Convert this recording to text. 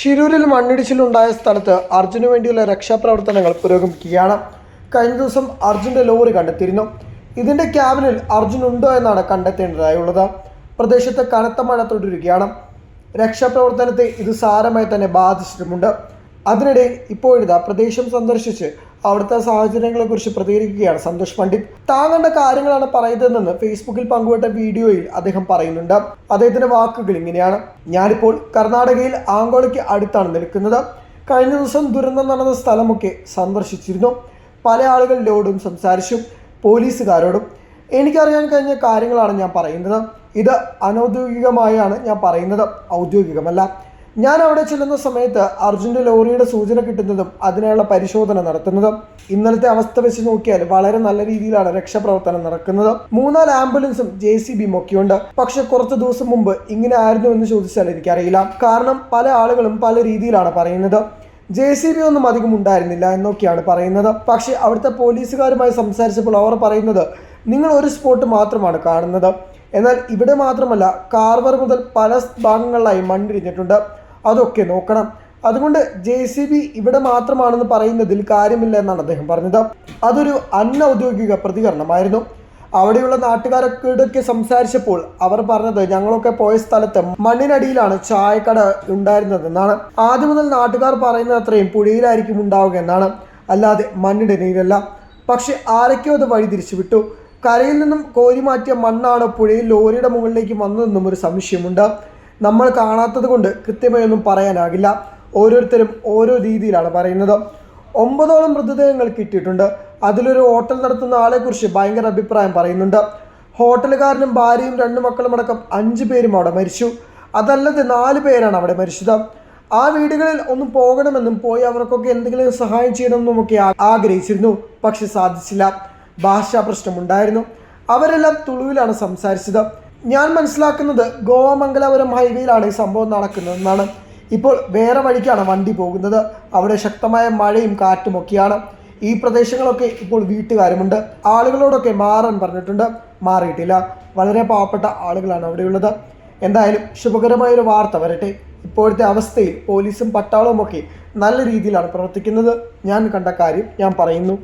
ഷിരൂരിൽ മണ്ണിടിച്ചിലുണ്ടായ സ്ഥലത്ത് അർജുന് വേണ്ടിയുള്ള രക്ഷാപ്രവർത്തനങ്ങൾ പുരോഗമിക്കുകയാണ്. കഴിഞ്ഞ ദിവസം അർജുന്റെ ലോറി കണ്ടെത്തിയിരുന്നു. ഇതിന്റെ ക്യാബിനിൽ അർജുൻ ഉണ്ടോ എന്നാണ് കണ്ടെത്തേണ്ടതായുള്ളത്. പ്രദേശത്ത് കനത്ത മഴ തുടരുകയാണ്. രക്ഷാപ്രവർത്തനത്തെ ഇത് സാരമായി തന്നെ ബാധിച്ചിട്ടുമുണ്ട്. അതിനിടയിൽ ഇപ്പോഴിതാ പ്രദേശം സന്ദർശിച്ച് അവിടുത്തെ സാഹചര്യങ്ങളെക്കുറിച്ച് പ്രതികരിക്കുകയാണ് സന്തോഷ് പണ്ഡിറ്റ്. താങ്കളുടെ കാര്യങ്ങളാണ് പറയുന്നതെന്ന് ഫേസ്ബുക്കിൽ പങ്കുവിട്ട വീഡിയോയിൽ അദ്ദേഹം പറയുന്നുണ്ട്. അദ്ദേഹത്തിന്റെ വാക്കുകൾ ഇങ്ങനെയാണ്. ഞാനിപ്പോൾ കർണാടകയിൽ ആങ്കോളയ്ക്ക് അടുത്താണ് നിൽക്കുന്നത്. കഴിഞ്ഞ ദിവസം ദുരന്തം നടന്ന സ്ഥലമൊക്കെ സന്ദർശിച്ചിരുന്നു. പല ആളുകളിലോടും സംസാരിച്ചു. പോലീസുകാരോടും. എനിക്കറിയാൻ കഴിഞ്ഞ കാര്യങ്ങളാണ് ഞാൻ പറയുന്നത്. ഇത് അനൗദ്യോഗികമായാണ് ഞാൻ പറയുന്നത്. ഔദ്യോഗികമല്ല. ഞാൻ അവിടെ ചെല്ലുന്ന സമയത്ത് അർജുന്റെ ലോറിയുടെ സൂചന കിട്ടുന്നതും അതിനുള്ള പരിശോധന നടത്തുന്നതും ഇന്നലത്തെ അവസ്ഥ വെച്ച് നോക്കിയാൽ വളരെ നല്ല രീതിയിലാണ് രക്ഷാപ്രവർത്തനം നടക്കുന്നത്. മൂന്നാൽ ആംബുലൻസും ജെ സി ബിയും ഒക്കെയുണ്ട്. പക്ഷെ കുറച്ച് ദിവസം മുമ്പ് ഇങ്ങനെ ആയിരുന്നു എന്ന് ചോദിച്ചാൽ എനിക്കറിയില്ല. കാരണം പല ആളുകളും പല രീതിയിലാണ് പറയുന്നത്. ജെ സി ബി ഒന്നും അധികം ഉണ്ടായിരുന്നില്ല എന്നൊക്കെയാണ് പറയുന്നത്. പക്ഷേ അവിടുത്തെ പോലീസുകാരുമായി സംസാരിച്ചപ്പോൾ അവർ പറയുന്നത് നിങ്ങൾ ഒരു സ്പോട്ട് മാത്രമാണ് കാണുന്നത്. എന്നാൽ ഇവിടെ മാത്രമല്ല കാർവർ മുതൽ പല ഭാഗങ്ങളിലായി മണ്ണിടിഞ്ഞിട്ടുണ്ട്. അതൊക്കെ നോക്കണം. അതുകൊണ്ട് ജെ സി ബി ഇവിടെ മാത്രമാണെന്ന് പറയുന്നതിൽ കാര്യമില്ല എന്നാണ് അദ്ദേഹം പറഞ്ഞത്. അതൊരു അനൗദ്യോഗിക പ്രതികരണമായിരുന്നു. അവിടെയുള്ള നാട്ടുകാരൊക്കെ സംസാരിച്ചപ്പോൾ അവർ പറഞ്ഞത് ഞങ്ങളൊക്കെ പോയ സ്ഥലത്ത് മണ്ണിനടിയിലാണ് ചായക്കട ഉണ്ടായിരുന്നതെന്നാണ്. ആദ്യം മുതൽ നാട്ടുകാർ പറയുന്നത് അത്രയും പുഴയിലായിരിക്കും ഉണ്ടാവുക എന്നാണ്. അല്ലാതെ മണ്ണിടനയിലല്ല പക്ഷെ ആരൊക്കെയോ അത് വഴിതിരിച്ചു വിട്ടു കരയിൽ നിന്നും കോരി മാറ്റിയ മണ്ണാണ് പുഴയിൽ ലോറിയുടെ മുകളിലേക്ക് വന്നതെന്നും ഒരു സംശയമുണ്ട്. നമ്മൾ കാണാത്തത് കൊണ്ട് കൃത്യമായൊന്നും പറയാനാകില്ല. ഓരോരുത്തരും ഓരോ രീതിയിലാണ് പറയുന്നത്. ഒമ്പതോളം മൃതദേഹങ്ങൾ കിട്ടിയിട്ടുണ്ട്. അതിലൊരു ഹോട്ടൽ നടത്തുന്ന ആളെക്കുറിച്ച് ഭയങ്കര അഭിപ്രായം പറയുന്നുണ്ട്. ഹോട്ടലുകാരനും ഭാര്യയും രണ്ടു മക്കളും അടക്കം അഞ്ച് പേരും അവിടെ മരിച്ചു. അതല്ലാതെ നാല് പേരാണ് അവിടെ മരിച്ചത്. ആ വീടുകളിൽ ഒന്ന് പോകണമെന്നും പോയി അവർക്കൊക്കെ എന്തെങ്കിലും സഹായം ചെയ്യണമെന്നും ഒക്കെ ആഗ്രഹിച്ചിരുന്നു. പക്ഷെ സാധിച്ചില്ല. ഭാഷാ പ്രശ്നമുണ്ടായിരുന്നു. അവരെല്ലാം തുളുവിലാണ് സംസാരിച്ചത്. ഞാൻ മനസ്സിലാക്കുന്നത് ഗോവ മംഗലാപുരം ഹൈവേയിലാണ് ഈ സംഭവം നടക്കുന്നത് എന്നാണ്. ഇപ്പോൾ വേറെ വഴിക്കാണ് വണ്ടി പോകുന്നത്. അവിടെ ശക്തമായ മഴയും കാറ്റും ഒക്കെയാണ്. ഈ പ്രദേശങ്ങളൊക്കെ ഇപ്പോൾ വീട്ടുകാരുമുണ്ട്. ആളുകളോടൊക്കെ മാറാൻ പറഞ്ഞിട്ടുണ്ട്. മാറിയിട്ടില്ല. വളരെ പാവപ്പെട്ട ആളുകളാണ് അവിടെയുള്ളത്. എന്തായാലും ശുഭകരമായൊരു വാർത്ത വരട്ടെ. ഇപ്പോഴത്തെ അവസ്ഥയിൽ പോലീസും പട്ടാളവും ഒക്കെ നല്ല രീതിയിലാണ് പ്രവർത്തിക്കുന്നത്. ഞാൻ കണ്ട കാര്യം ഞാൻ പറയുന്നു.